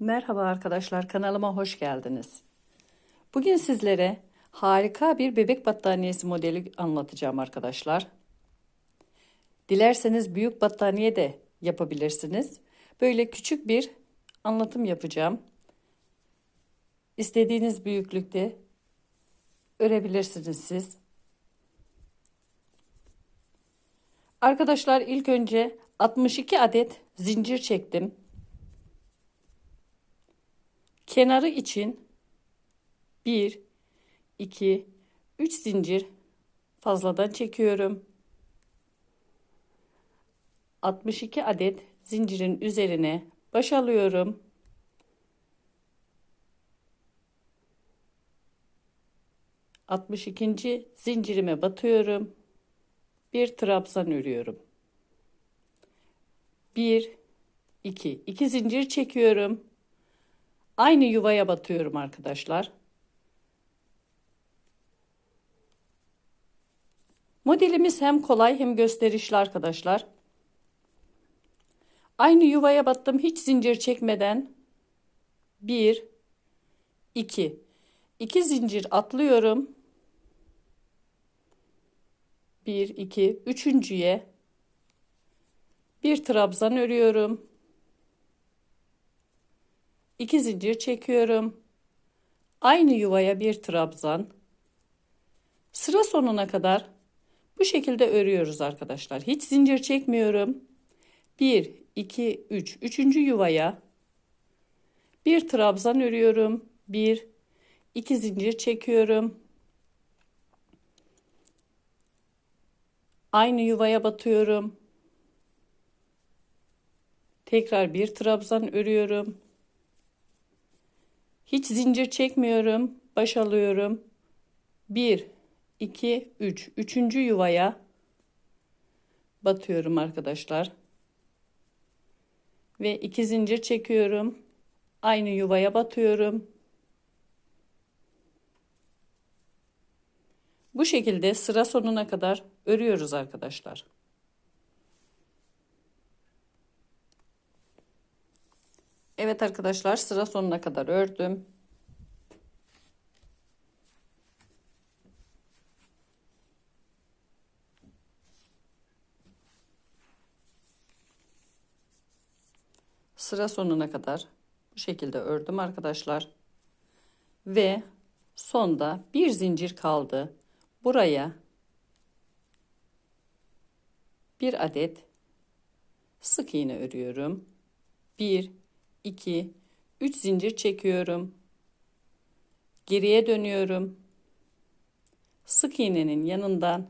Merhaba arkadaşlar kanalıma hoş geldiniz. Bugün sizlere harika bir bebek battaniyesi modeli anlatacağım arkadaşlar. Dilerseniz büyük battaniye de yapabilirsiniz. Böyle küçük bir anlatım yapacağım. İstediğiniz büyüklükte örebilirsiniz siz. Arkadaşlar ilk önce 62 adet zincir çektim. Kenarı için 1, 2, 3 zincir fazladan çekiyorum. 62 adet zincirin üzerine baş alıyorum. Altmış ikinci zincirime batıyorum. Bir trabzan örüyorum. Bir, iki, iki zincir çekiyorum. Aynı yuvaya batıyorum arkadaşlar. Modelimiz hem kolay hem gösterişli arkadaşlar. Aynı yuvaya battım hiç zincir çekmeden. 1 2 2 zincir atlıyorum. 1 2 üçüncüye bir trabzan örüyorum. 2 zincir çekiyorum. Aynı yuvaya bir trabzan. Sıra sonuna kadar bu şekilde örüyoruz arkadaşlar. Hiç zincir çekmiyorum. 1 2 3 üçüncü yuvaya bir trabzan örüyorum. 1 2 zincir çekiyorum. Aynı yuvaya batıyorum. Tekrar bir trabzan örüyorum. Hiç zincir çekmiyorum. Baş alıyorum. 1 2 3 üçüncü yuvaya batıyorum arkadaşlar. Ve iki zincir çekiyorum. Aynı yuvaya batıyorum. Bu şekilde sıra sonuna kadar örüyoruz arkadaşlar. Evet arkadaşlar sıra sonuna kadar ördüm. Sıra sonuna kadar bu şekilde ördüm arkadaşlar. Ve sonda bir zincir kaldı. Buraya bir adet sık iğne örüyorum. 1 2 3 zincir çekiyorum. Geriye dönüyorum. Sık iğnenin yanından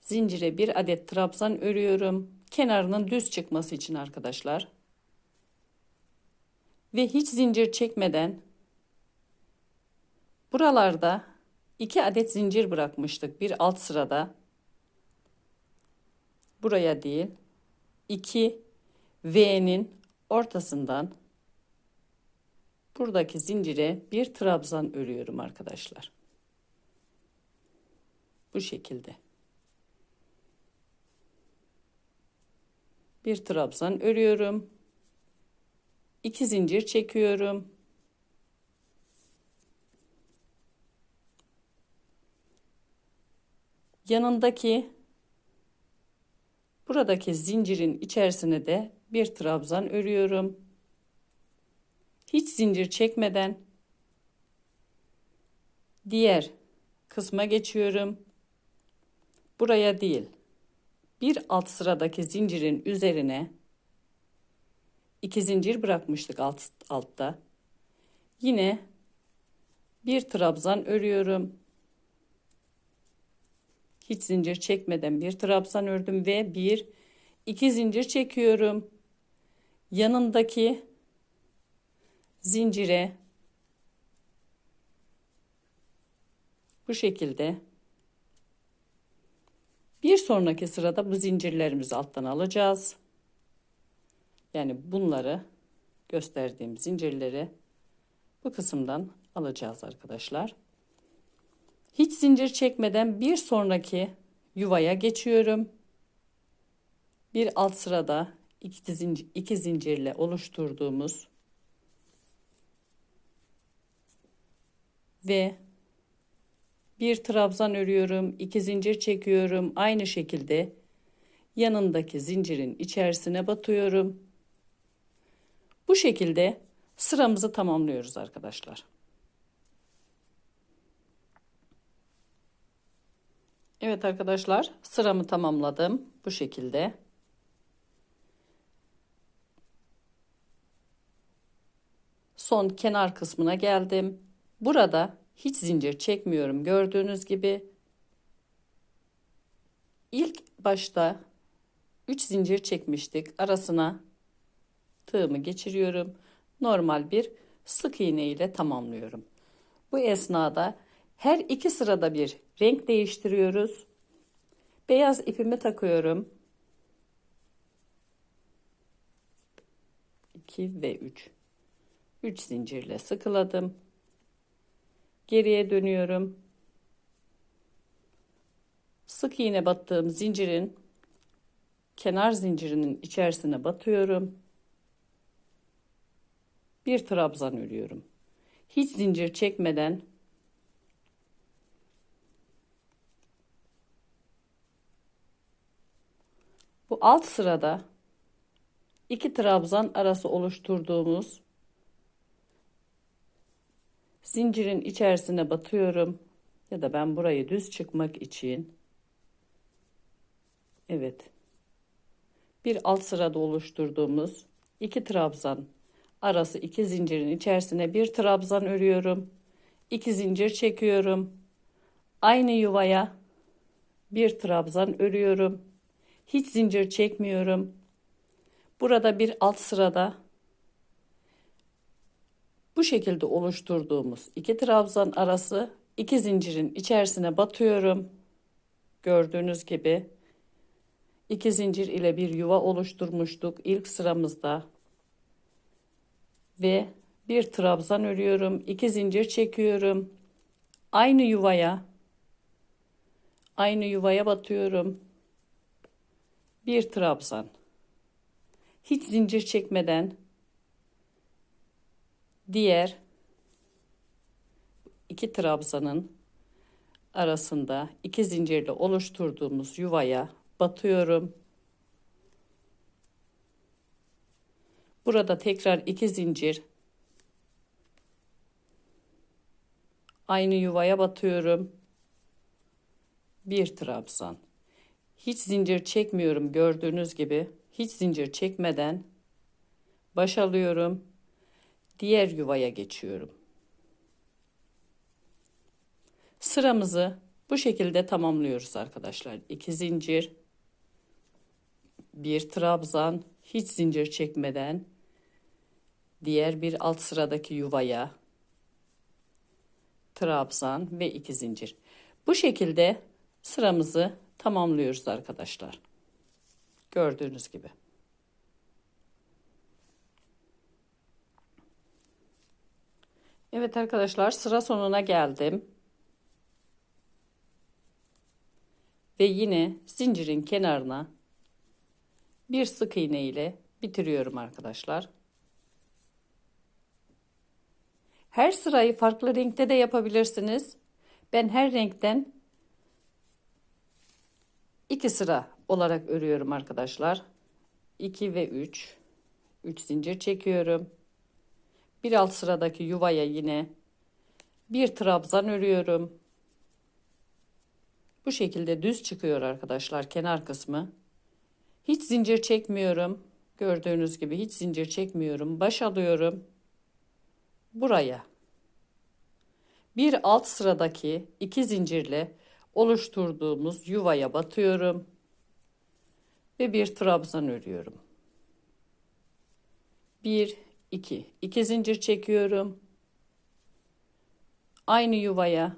zincire bir adet trabzan örüyorum. Kenarının düz çıkması için arkadaşlar. Ve hiç zincir çekmeden buralarda iki adet zincir bırakmıştık. Bir alt sırada. Buraya değil. 2 V'nin ortasından buradaki zincire bir trabzan örüyorum arkadaşlar. Bu şekilde. Bir trabzan örüyorum. 2 zincir çekiyorum. Yanındaki Buradaki zincirin içerisine de bir trabzan örüyorum. Hiç zincir çekmeden diğer kısma geçiyorum. Buraya değil. Bir alt sıradaki zincirin üzerine iki zincir bırakmıştık alt, altta. Yine bir trabzan örüyorum. Hiç zincir çekmeden bir trabzan ördüm ve bir iki zincir çekiyorum. Yanındaki zincire bu şekilde bir sonraki sırada bu zincirlerimizi alttan alacağız. Yani bunları gösterdiğim zincirleri bu kısımdan alacağız arkadaşlar. Hiç zincir çekmeden bir sonraki yuvaya geçiyorum. Bir alt sırada iki, zincir, iki zincirle oluşturduğumuz ve bir trabzan örüyorum, iki zincir çekiyorum. Aynı şekilde yanındaki zincirin içerisine batıyorum. Bu şekilde sıramızı tamamlıyoruz arkadaşlar. Evet arkadaşlar sıramı tamamladım bu şekilde. Son kenar kısmına geldim. Burada hiç zincir çekmiyorum gördüğünüz gibi. İlk başta 3 zincir çekmiştik. Arasına tığımı geçiriyorum. Normal bir sık iğne ile tamamlıyorum. Bu esnada her iki sırada bir renk değiştiriyoruz. Beyaz ipimi takıyorum. 2 ve 3. 3 zincirle sıkıladım. Geriye dönüyorum. Sık iğne battığım zincirin kenar zincirinin içerisine batıyorum. Bir trabzan örüyorum. Hiç zincir çekmeden alt sırada iki trabzan arası oluşturduğumuz zincirin içerisine batıyorum ya da ben burayı düz çıkmak için evet bir alt sırada oluşturduğumuz iki trabzan arası iki zincirin içerisine bir trabzan örüyorum. iki zincir çekiyorum. Aynı yuvaya bir trabzan örüyorum. Hiç zincir çekmiyorum. Burada bir alt sırada bu şekilde oluşturduğumuz iki trabzan arası iki zincirin içerisine batıyorum. Gördüğünüz gibi iki zincir ile bir yuva oluşturmuştuk ilk sıramızda ve bir trabzan örüyorum iki zincir çekiyorum aynı yuvaya aynı yuvaya batıyorum bir trabzan hiç zincir çekmeden diğer iki trabzanın arasında iki zincirle oluşturduğumuz yuvaya batıyorum. Burada tekrar iki zincir aynı yuvaya batıyorum. Bir trabzan. Hiç zincir çekmiyorum gördüğünüz gibi. Hiç zincir çekmeden baş alıyorum. Diğer yuvaya geçiyorum. Sıramızı bu şekilde tamamlıyoruz arkadaşlar. İki zincir, bir trabzan, hiç zincir çekmeden diğer bir alt sıradaki yuvaya trabzan ve iki zincir. Bu şekilde sıramızı tamamlıyoruz arkadaşlar. Gördüğünüz gibi. Evet arkadaşlar sıra sonuna geldim. Ve yine zincirin kenarına bir sık iğne ile bitiriyorum arkadaşlar. Her sırayı farklı renkte de yapabilirsiniz. Ben her renkten iki sıra olarak örüyorum arkadaşlar. 2 ve 3. 3 zincir çekiyorum. Bir alt sıradaki yuvaya yine bir trabzan örüyorum. Bu şekilde düz çıkıyor arkadaşlar kenar kısmı. Hiç zincir çekmiyorum. Gördüğünüz gibi hiç zincir çekmiyorum. Baş alıyorum. Buraya. Bir alt sıradaki iki zincirle oluşturduğumuz yuvaya batıyorum. Ve bir trabzan örüyorum. Bir, iki. İki zincir çekiyorum. Aynı yuvaya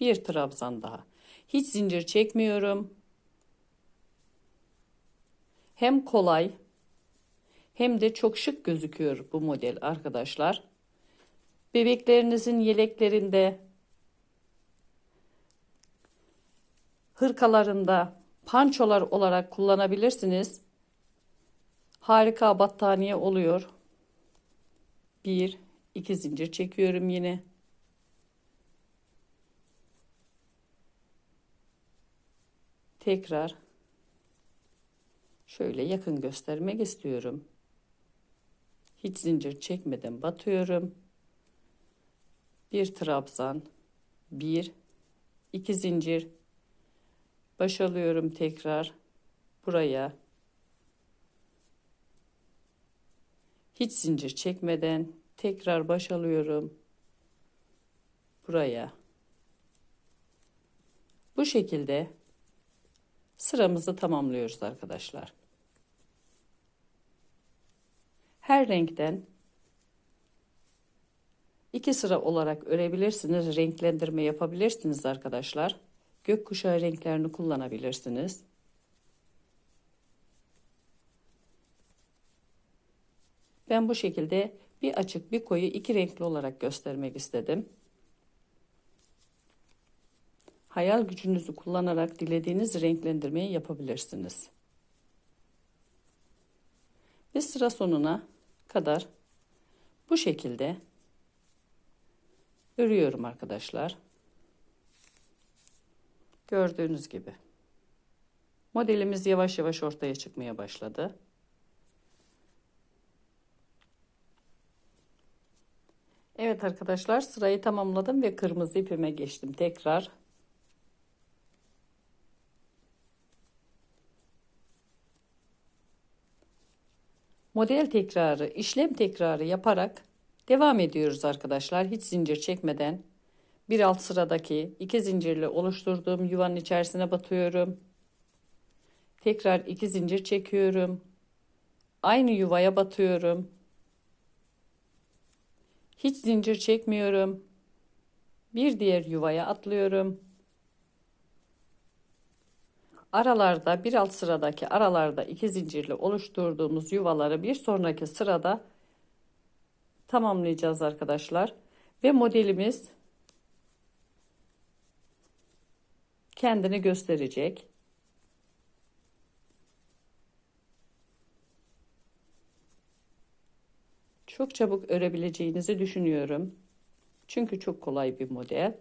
bir trabzan daha. Hiç zincir çekmiyorum. Hem kolay hem de çok şık gözüküyor bu model arkadaşlar. Bebeklerinizin yeleklerinde, hırkalarında, pançolar olarak kullanabilirsiniz. Harika battaniye oluyor. Bir, iki zincir çekiyorum yine. Tekrar şöyle yakın göstermek istiyorum. Hiç zincir çekmeden batıyorum. Bir trabzan, bir, iki zincir baş alıyorum tekrar buraya. Hiç zincir çekmeden tekrar baş alıyorum buraya. Bu şekilde sıramızı tamamlıyoruz arkadaşlar. Her renkten iki sıra olarak örebilirsiniz renklendirme yapabilirsiniz arkadaşlar gökkuşağı renklerini kullanabilirsiniz. Ben bu şekilde bir açık bir koyu iki renkli olarak göstermek istedim. Hayal gücünüzü kullanarak dilediğiniz renklendirmeyi yapabilirsiniz. Ve sıra sonuna kadar bu şekilde örüyorum arkadaşlar. Gördüğünüz gibi. Modelimiz yavaş yavaş ortaya çıkmaya başladı. Evet arkadaşlar sırayı tamamladım ve kırmızı ipime geçtim tekrar. Model tekrarı, işlem tekrarı yaparak devam ediyoruz arkadaşlar. Hiç zincir çekmeden bir alt sıradaki iki zincirle oluşturduğum yuvanın içerisine batıyorum. Tekrar iki zincir çekiyorum. Aynı yuvaya batıyorum. Hiç zincir çekmiyorum. Bir diğer yuvaya atlıyorum. Aralarda bir alt sıradaki aralarda iki zincirle oluşturduğumuz yuvaları bir sonraki sırada tamamlayacağız arkadaşlar. Ve modelimiz kendini gösterecek. Çok çabuk örebileceğinizi düşünüyorum. Çünkü çok kolay bir model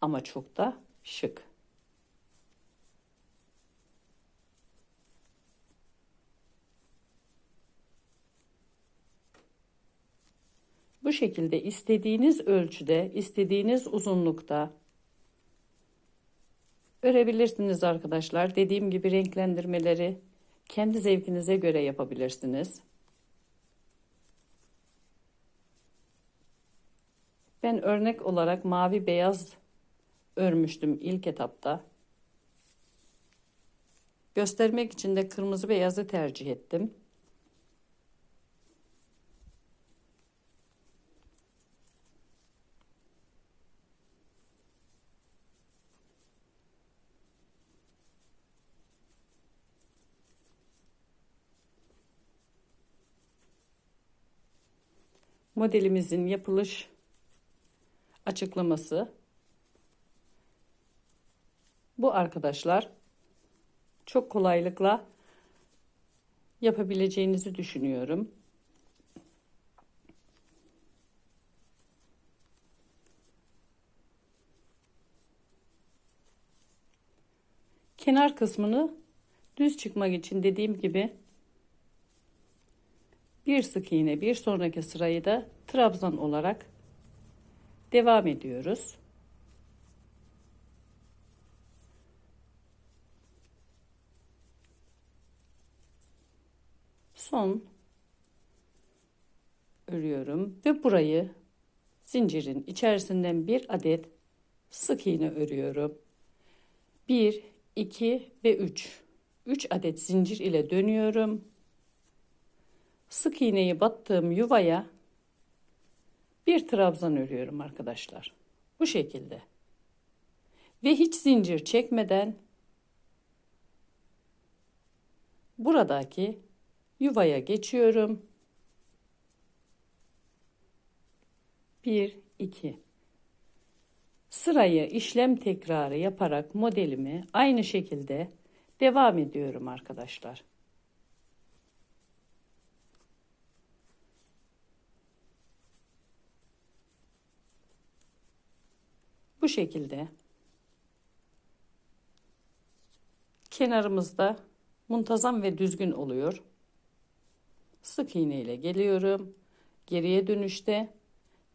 ama çok da şık. Bu şekilde istediğiniz ölçüde, istediğiniz uzunlukta Örebilirsiniz arkadaşlar. Dediğim gibi renklendirmeleri kendi zevkinize göre yapabilirsiniz. Ben örnek olarak mavi beyaz örmüştüm ilk etapta. Göstermek için de kırmızı beyazı tercih ettim. Modelimizin yapılış açıklaması bu arkadaşlar çok kolaylıkla yapabileceğinizi düşünüyorum. Kenar kısmını düz çıkmak için dediğim gibi bir sık iğne bir sonraki sırayı da trabzan olarak devam ediyoruz. Son örüyorum ve burayı zincirin içerisinden bir adet sık iğne örüyorum. 1 2 ve 3 3 adet zincir ile dönüyorum sık iğneyi battığım yuvaya bir trabzan örüyorum arkadaşlar. Bu şekilde. Ve hiç zincir çekmeden buradaki yuvaya geçiyorum. 1 2 Sırayı işlem tekrarı yaparak modelimi aynı şekilde devam ediyorum arkadaşlar. Bu şekilde kenarımızda muntazam ve düzgün oluyor. Sık iğne ile geliyorum. Geriye dönüşte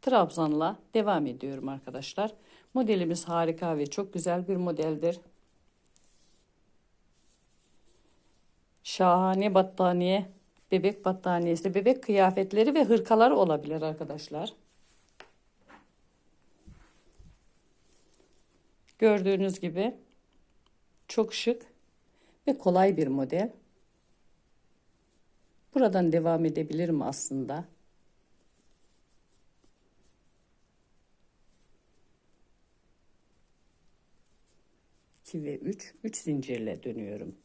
trabzanla devam ediyorum arkadaşlar. Modelimiz harika ve çok güzel bir modeldir. Şahane battaniye, bebek battaniyesi, bebek kıyafetleri ve hırkalar olabilir arkadaşlar. Gördüğünüz gibi çok şık ve kolay bir model. Buradan devam edebilirim aslında. İki ve üç, üç zincirle dönüyorum.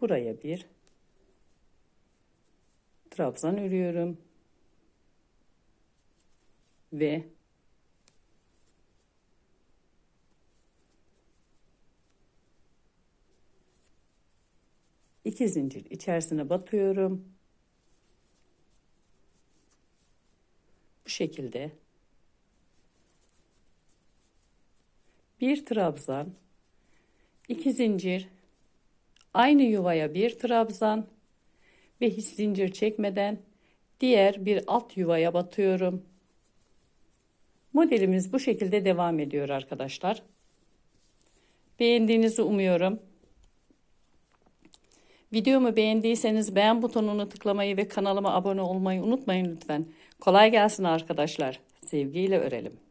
Buraya bir trabzan örüyorum. Ve iki zincir içerisine batıyorum. Bu şekilde bir trabzan, iki zincir, aynı yuvaya bir trabzan ve hiç zincir çekmeden diğer bir alt yuvaya batıyorum. Modelimiz bu şekilde devam ediyor arkadaşlar. Beğendiğinizi umuyorum. Videomu beğendiyseniz beğen butonunu tıklamayı ve kanalıma abone olmayı unutmayın lütfen. Kolay gelsin arkadaşlar. Sevgiyle örelim.